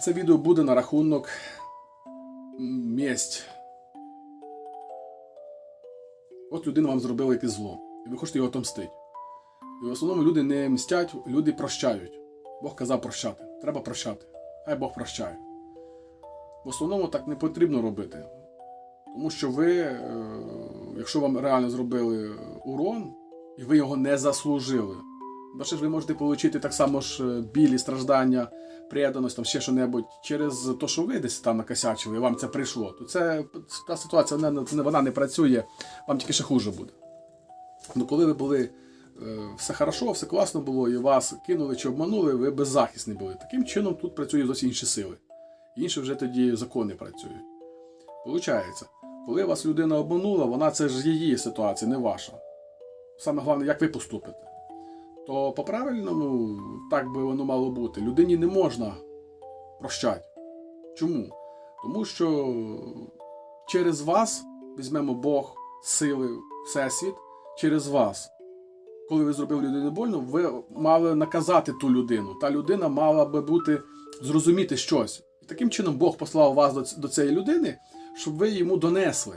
Це відео буде на рахунок м, мєсть. От людина вам зробила якесь зло, і ви хочете його отомстити. І в основному люди не мстять, люди прощають. Бог казав прощати. Треба прощати. Хай Бог прощає. В основному так не потрібно робити. Тому що ви, е, якщо вам реально зробили урон, і ви його не заслужили, ще ж ви можете отримати так само ж е, білі страждання, преданість, там ще що-небудь, через те, що ви десь там накосячили, і вам це прийшло, то це та ситуація вона, вона не працює, вам тільки ще хуже буде. Ну, коли ви були е, все хорошо, все класно було, і вас кинули чи обманули, ви беззахисні були. Таким чином тут працюють зовсім інші сили. Інші вже тоді закони працюють. Получається, коли вас людина обманула, вона це ж її ситуація, не ваша. Саме головне, як ви поступите. То по правильному так би воно мало бути. Людині не можна прощати. Чому? Тому що через вас візьмемо Бог, сили, Всесвіт, через вас. Коли ви зробили людині больно, ви мали наказати ту людину. Та людина мала би бути зрозуміти щось. І таким чином Бог послав вас до, до цієї людини, щоб ви йому донесли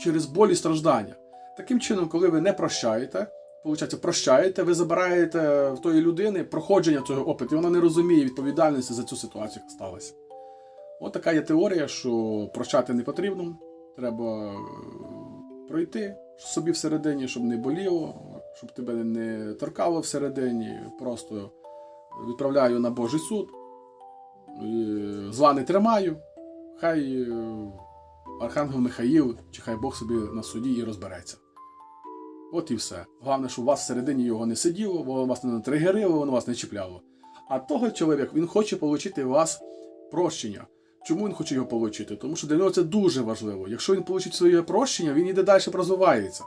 через болі і страждання. Таким чином, коли ви не прощаєте, виходить, прощаєте, ви забираєте в тої людини проходження цього опиту, і вона не розуміє відповідальності за цю ситуацію, яка сталася. От така є теорія, що прощати не потрібно. Треба е, пройти собі всередині, щоб не боліло, щоб тебе не торкало всередині. Просто відправляю на Божий суд, зла не тримаю. Хай е, Архангел Михаїл, чи хай Бог собі на суді і розбереться. От і все. Головне, щоб у вас всередині його не сиділо, воно вас не тригерило, воно вас не чіпляло. А того чоловік він хоче отримати у вас прощення. Чому він хоче його отримати? Тому що для нього це дуже важливо. Якщо він отримає своє прощення, він іде далі розвивається.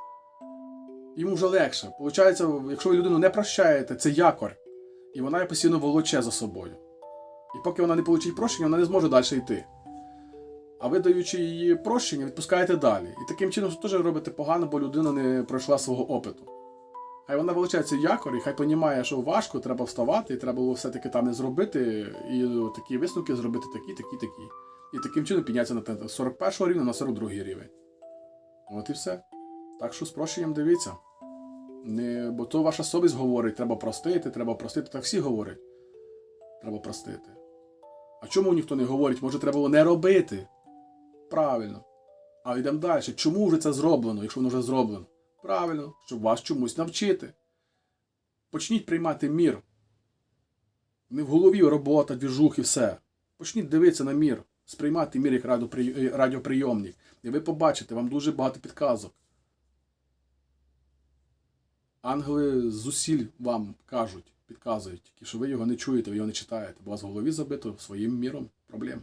Йому вже легше. Получається, якщо ви людину не прощаєте, це якорь. І вона постійно волоче за собою. І поки вона не отримає прощення, вона не зможе далі йти. А ви, даючи її прощення, відпускаєте далі. І таким чином теж робите погано, бо людина не пройшла свого опиту. Хай вона вилучається якор, і хай розуміє, що важко, треба вставати, і треба було все-таки там не зробити, і такі висновки зробити такі, такі, такі. І таким чином піднятися на те- з 41 рівня на 42 рівень. От і все. Так що з прощенням дивіться. Не, бо то ваша совість говорить, треба простити, треба простити. Так всі говорять. Треба простити. А чому ніхто не говорить? Може, треба було не робити? Правильно. А йдемо далі. Чому вже це зроблено, якщо воно вже зроблено? Правильно, щоб вас чомусь навчити. Почніть приймати мір. Не в голові робота, двіжух і все. Почніть дивитися на мір, сприймати мір як е, радіоприйомник. І ви побачите, вам дуже багато підказок. Ангели зусіль вам кажуть, підказують, що ви його не чуєте, ви його не читаєте, бо у вас в голові забито своїм міром проблем.